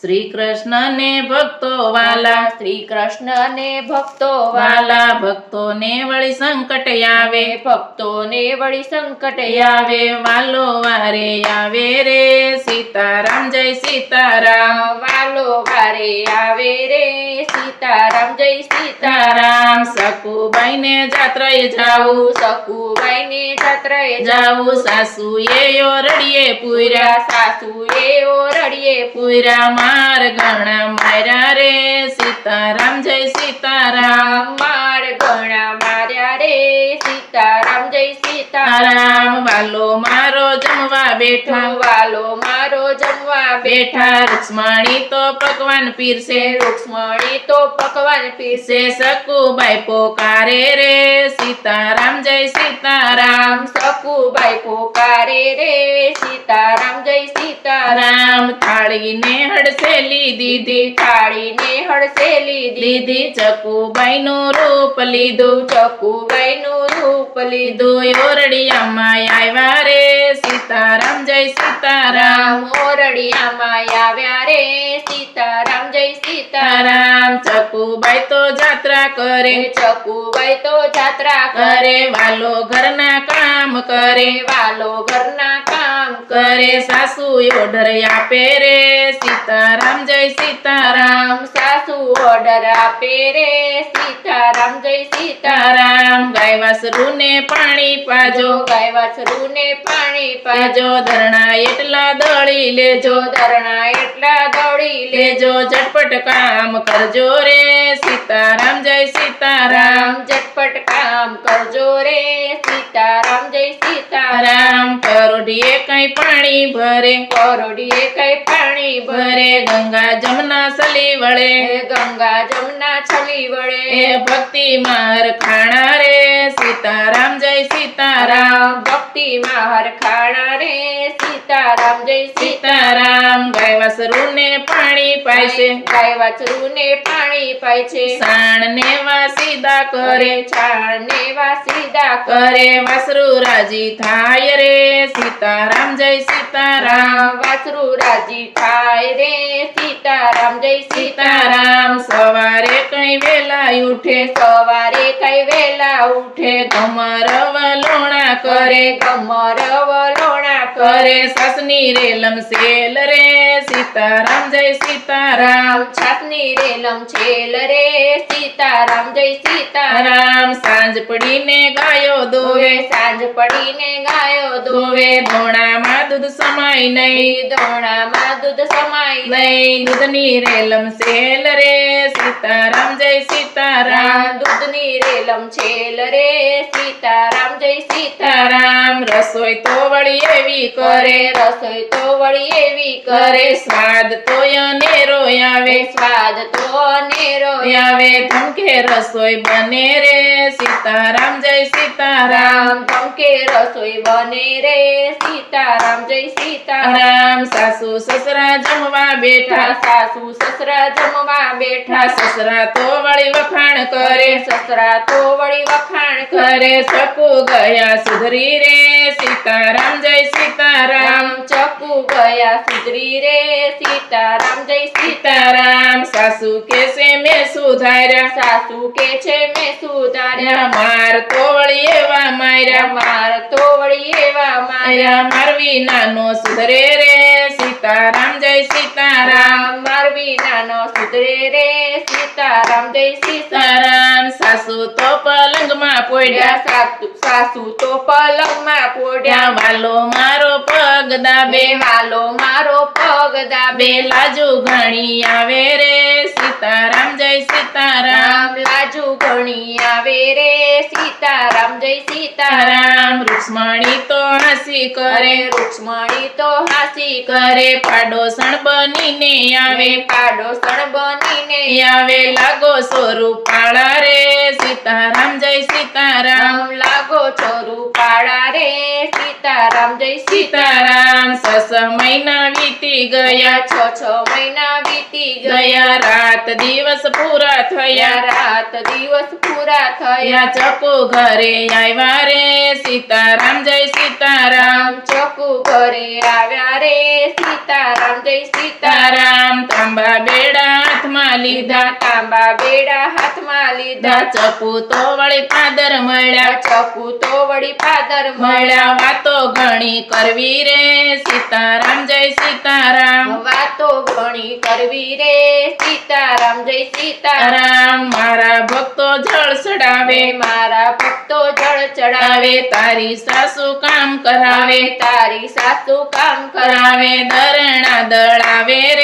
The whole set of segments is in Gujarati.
શ્રી કૃષ્ણ ને ભક્તો વાલા. શ્રી કૃષ્ણ ને ભક્તો વાલા. ભક્તોને વળી સંકટ આવે. ભક્તો ને વળી સંકટ આવે વાલો વારે આવે રે. સીતારામ જય સીતારામ. વાલો વારે આવે રે. સીતારામ જય સીતારામ. સકુબાઈ ને જાત્રાએ જાવું સકુબાઈ ને જાત્રાએ જાવું સાસુએ ઓરડીએ પૂર્યા. પૂરા સાસુએ ઓરડીએ પૂર્યા માર ગણા માર્યા રે સીતારામ જય સીતારામ. માર ગણા માર્યા રે સીતારામ જય સીતારામ. વાલો મારો જમવા બેઠા. વાલો મારો જમવા બેઠા. રૂક્ષ્મણી તો પકવાન પીરસે. રૂક્ષ્મણી તો પકવાન પીરસે. સકુ સકુબાઈ પોકારે રે સીતારામ જય સીતારામ. સકુ સકુબાઈ પોકારે રે સીતારામ જય સીતારામ. થાળીને હડસેલી દીધી થાળીને હડસેલી દીધી. ચકુબાઈ નું રૂપ લીધું ચકુબાઈ નું રૂપ લીધું. ઓરડિયામાં આવ્યા રે સીતારામ જય સીતારામ. રામ ઓરડિયામાં આવ્યા રે સીતારામ જય સીતારામ. ચકુ ચકુબાઈ તો જાત્રા કરે ચકુબાઈ તો જાત્રા કરે કરે. વાલો ઘરના કામ કરે. વાલો ઘરના કામ કરે સાસુ ઓર્ડર આપે રે. સીતારામ, જય સીતારામ. સાસુ ઓર્ડર આપે રે. સીતારામ, જય સીતારામ. તારામ ગાય વાસરુને પાણી પાજો. ગાય વાછરુને પાણી પાજો. ધરણા એટલા દળી લેજો. ધરણા એટલા દોડી લેજો. ઝટપટ કામ કરજો રે. સીતારામ જય સીતારામ. રામ ઝટપટ કામ કરજો રે. સીતારામ જય સીતારામ. રામ પરોઢીએ કઈ પાણી ભરે. કોરડીએ કઈ પાણી ભરે. ગંગા જમના સલી વળે. ગંગા જમના છલી એ વળે ભક્તિ માર ખાણા રે સીતારામ જય સીતારામ. ભક્તિ માર ખાણા રે સીતારામ જય સીતારામ ગાય ગાય વાસરુને પાણી પાયશે ગાય વાછરુને પાણી પાય છે. સાણ ને વાસીદા કરે. કરે છાણ ને વાસીદા કરે. વાસરુ રાજી થાય રે સીતારામ જય સીતારામ. રામ રાજી થાય રે. સીતારામ જય સીતારામ. સવારે કઈ વેલા ઉઠે સવારે કઈ વેલા ઉઠે કમર વલોણા કરે કમર વલોણા કરે સસની રે લમસેલ રે સીતારામ જય સીતારામ. છાતની રે લમછેલ રે સીતારામ જય સીતારામ. સાંજ પડીને ગાયો દોવે સાંજ પડીને ગાયો દોવે દોવે ધોણામાં દૂધ સમાય નહીં. ધોણામાં દૂધ સમાય નહીં દૂધની રેલમ સેલ રે સીતારામ જય સીતારામ. રામ દૂધની રેલમ છેલ રે સીતારામ જય સીતારામ. રસોઈ તો વળી એવી કરે. રસોઈ તો વળી એવી કરે. સ્વાદ તો અનેરો આવે. સ્વાદ તો અનેરો આવે. ધમકે રસોઈ બને રે. સીતારામ જય સીતારામ. ધમકે રસોઈ બને રે. સીતારામ જય સીતારામ. સાસુ સસરા જમવા બેઠા. સાસુ સસરા જમવા બેઠા. સસરા તો વળી વખાણ કરે. સસરા તો વળી વખાણ કરે. કરે સકુ ગયા સુધરી રે. સીતારામ જય સીતારામ. ચકુ ગયા સુધરી રે સીતારામ જય સીતારામ. સાસુ કે છે મેં સુધાર્યા? સાસુ કે છે મેં સુધાર્યા? માર તોળી એવા માર્યા. માર તોળી એવા માર્યા. મારવી નાનો સુધરે રે સીતારામ જય સીતારામ. મારવી નાનો સુધરે રે સીતારામ જય સીતારામ. સાસુ તો પલંગમાં પોડ્યા. સાસુ સાસુ તો પલંગમાં પોડ્યા. વાલો મારો પગ દાબે. વાલો મારો પગ દાબે. લાજુ ઘણી આવે રે. સીતારામ જય સીતારામ. રાજુ લાજુ ઘણી આવે રે સીતારામ જય સીતારામ. રામ રૂક્ષ્મણી તો હાસી કરે. રુક્ષ્મણી તો હાસી કરે. પાડોસણ બનીને આવે. પાડોસણ બનીને આવે લાગો સ્વરૂપ પાળા રે. સીતારામ જય સીતારામ. લાગો સ્વરૂપ પાળા રે. સીતારામ જય સીતારામ. સસ મહિના વીતી ગયા છ છ મહિના વીતી ગયા. રાત દિવસ પૂરા થયા. રાત દિવસ પૂરા થયા. ચકુ ઘરે આવ્યા રે. સીતારામ જય સીતારામ. રામ ચકુ ઘરે આવ્યા રે. સીતારામ જય સીતારામ. તાંબા બેડા હાથમાં લીધા તાંબા બેડા હાથમાં લીધા. ચપુ તો વળી પાદર મળ્યા. ચપુ તો વળી પાદર મળ્યા. વાતો ઘણી કરવી રે. સીતારામ જય સીતારામ. વાતો ઘણી કરવી રે. સીતારામ જય સીતારામ. મારા ભક્તો જળ ચડાવે. મારા ભક્તો જળ ચડાવે. તારી સાસુ કામ કરાવે. તારી સાસુ કામ કરાવે. દરણા દળાવે રે.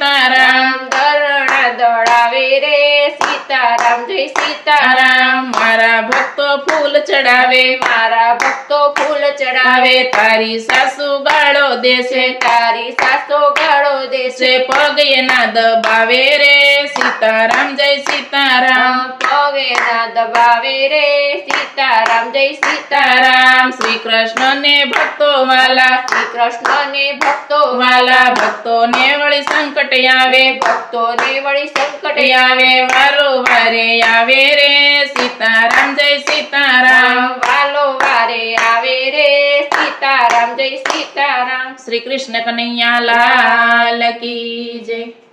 સીતારામ રામ દોડાવે રે. સીતારામ, જય સીતારામ. મારા ભક્તો ફૂલ ચડાવે. મારા ભક્તો ફૂલ ચડાવે. તારી સાસુ ગાળો દેશે. તારી સાસુ ગાળો દેશે. પગ એના દબાવે રે. સીતારામ, જય સીતારામ. પગે એના દબાવે રે. સીતારામ જય સીતારામ. સીતારામ શ્રી કૃષ્ણ ને ભક્તો વાલા શ્રી કૃષ્ણ ને ભક્તો વાલા ભક્તો ને વળી સંકટ આવે. ભક્તો ને વળી સંકટ આવે. વારો વારે આવે રે. સીતારામ જય સીતારામ. વાલો વારે આવે રે. સીતારામ જય સીતારામ. શ્રી કૃષ્ણ કનૈયા લાલ કી જય.